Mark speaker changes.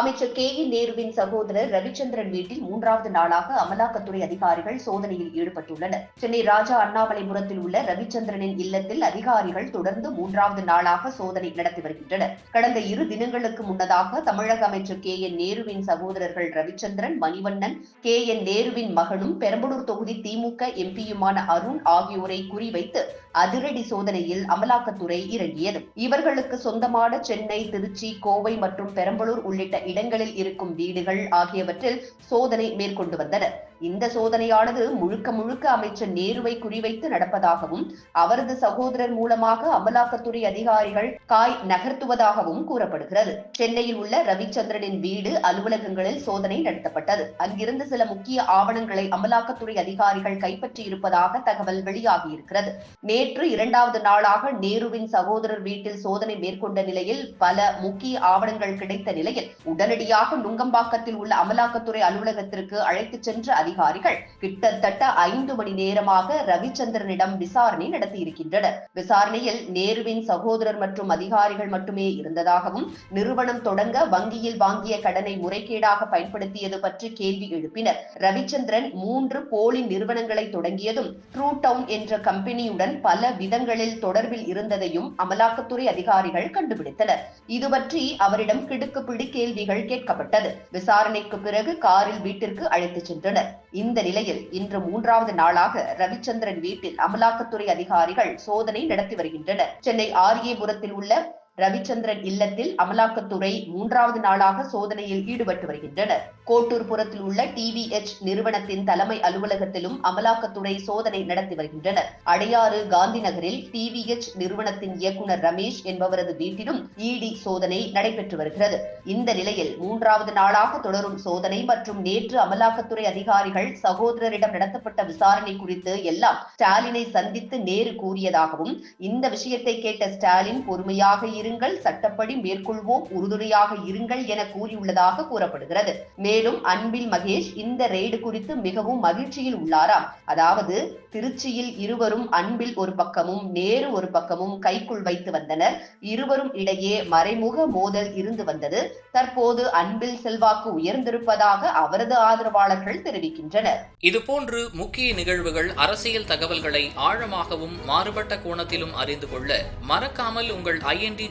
Speaker 1: அமைச்சர் K N நேருவின் சகோதரர் ரவிச்சந்திரன் வீட்டில் மூன்றாவது நாளாக அமலாக்கத்துறை அதிகாரிகள் சோதனையில் ஈடுபட்டுள்ளனர். சென்னை ராஜா அண்ணாமலைபுரத்தில் உள்ள ரவிச்சந்திரனின் இல்லத்தில் அதிகாரிகள் தொடர்ந்து மூன்றாவது நாளாக சோதனை நடத்தி வருகின்றனர். கடந்த இரு தினங்களுக்கு முன்னதாக தமிழக அமைச்சர் கே என் நேருவின் சகோதரர்கள் ரவிச்சந்திரன் மணிவண்ணன் கே என் நேருவின் மகனும் பெரம்பலூர் தொகுதி திமுக எம்பியுமான அருண் ஆகியோரை குறிவைத்து அதிரடி சோதனையில் அமலாக்கத்துறை இறங்கியது. இவர்களுக்கு சொந்தமான சென்னை திருச்சி கோவை மற்றும் பெரம்பலூர் உள்ளிட்ட இடங்களில் இருக்கும் வீடுகள் ஆகியவற்றில் சோதனை மேற்கொண்டு வந்தனர். இந்த சோதனையானது முழுக்க முழுக்க அமைச்சர் நேருவை குறிவைத்து நடப்பதாகவும் அவரது சகோதரர் மூலமாக அமலாக்கத்துறை அதிகாரிகள் காய் நகர்த்துவதாகவும் கூறப்படுகிறது. சென்னையில் உள்ள ரவிச்சந்திரனின் வீடு அலுவலகங்களில் சோதனை நடத்தப்பட்டது. அங்கிருந்து சில முக்கிய ஆவணங்களை அமலாக்கத்துறை அதிகாரிகள் கைப்பற்றியிருப்பதாக தகவல் வெளியாகியிருக்கிறது. நேற்று இரண்டாவது நாளாக நேருவின் சகோதரர் வீட்டில் சோதனை மேற்கொண்ட நிலையில் பல முக்கிய ஆவணங்கள் கிடைத்த நிலையில் உடனடியாக நுங்கம்பாக்கத்தில் உள்ள அமலாக்கத்துறை அலுவலகத்திற்கு அழைத்துச் சென்ற அதிகாரிகள் கிட்டத்தட்ட ஐந்து மணி நேரமாக ரவிச்சந்திரனிடம் விசாரணை நடத்தியிருக்கின்றனர். விசாரணையில் நேருவின் சகோதரர் மற்றும் அதிகாரிகள் மட்டுமே இருந்ததாகவும் நிறுவனம் தொடங்க வங்கியில் வாங்கிய கடனை முறைகேடாக பயன்படுத்தியது பற்றி கேள்வி எழுப்பினர். ரவிச்சந்திரன் மூன்று போலி நிறுவனங்களை தொடங்கியதும் ட்ரூ டவுன் என்ற கம்பெனியுடன் பல விதங்களில் தொடர்பில் இருந்ததையும் அமலாக்கத்துறை அதிகாரிகள் கண்டுபிடித்தனர். இது பற்றி அவரிடம் கிடுக்குப்பிடி கேள்விகள் கேட்கப்பட்டது. விசாரணைக்கு பிறகு காரில் வீட்டிற்கு அழைத்துச் சென்றனர். இந்த நிலையில் இன்று மூன்றாவது நாளாக ரவிச்சந்திரன் வீட்டில் அமலாக்கத்துறை அதிகாரிகள் சோதனை நடத்தி வருகின்றனர். சென்னை ஆரியபுரத்தில் உள்ள ரவிச்சந்திரன் இல்லத்தில் அமலாக்கத்துறை மூன்றாவது நாளாக சோதனையில் ஈடுபட்டு வருகின்றனர். கோட்டூர்புரத்தில் உள்ள டிவிஎச் நிறுவனத்தின் தலைமை அலுவலகத்திலும் அமலாக்கத்துறை சோதனை நடத்தி வருகின்றனர். அடையாறு காந்தி நகரில் டிவிஎச் நிறுவனத்தின் இயக்குநர் ரமேஷ் என்பவரது வீட்டிலும் இடி சோதனை நடைபெற்று வருகிறது. இந்த நிலையில் மூன்றாவது நாளாக தொடரும் சோதனை மற்றும் நேற்று அமலாக்கத்துறை அதிகாரிகள் சகோதரரிடம் நடத்தப்பட்ட விசாரணை குறித்து எல்லாம் ஸ்டாலினை சந்தித்து நேரு கூறியதாகவும் இந்த விஷயத்தை கேட்ட ஸ்டாலின் பொறுமையாக இருங்கள் சட்டப்படி மேற்கொள்வோம் உறுதுணையாக இருங்கள் என கூறியுள்ளதாக கூறப்படுகிறது. மேலும் அன்பில் மகேஷ் இந்த ரெய்டு குறித்து மிகவும் மகிழ்ச்சியில் உள்ளாராம். அதாவது திருச்சியில் இருவரும் அன்பில் ஒரு பக்கமும் நேரு ஒரு பக்கமும் கைக்குள் வைத்து வந்தனர். இருவரும் இடையே மறைமுக மோதல் இருந்து வந்தது. தற்போது அன்பில் செல்வாக்கு உயர்ந்திருப்பதாக அவரது ஆதரவாளர்கள் தெரிவிக்கின்றனர்.
Speaker 2: இதுபோன்று முக்கிய நிகழ்வுகள் அரசியல் தகவல்களை ஆழமாகவும் மாறுபட்ட கோணத்திலும் அறிந்து கொள்ள மறக்காமல் உங்கள் IND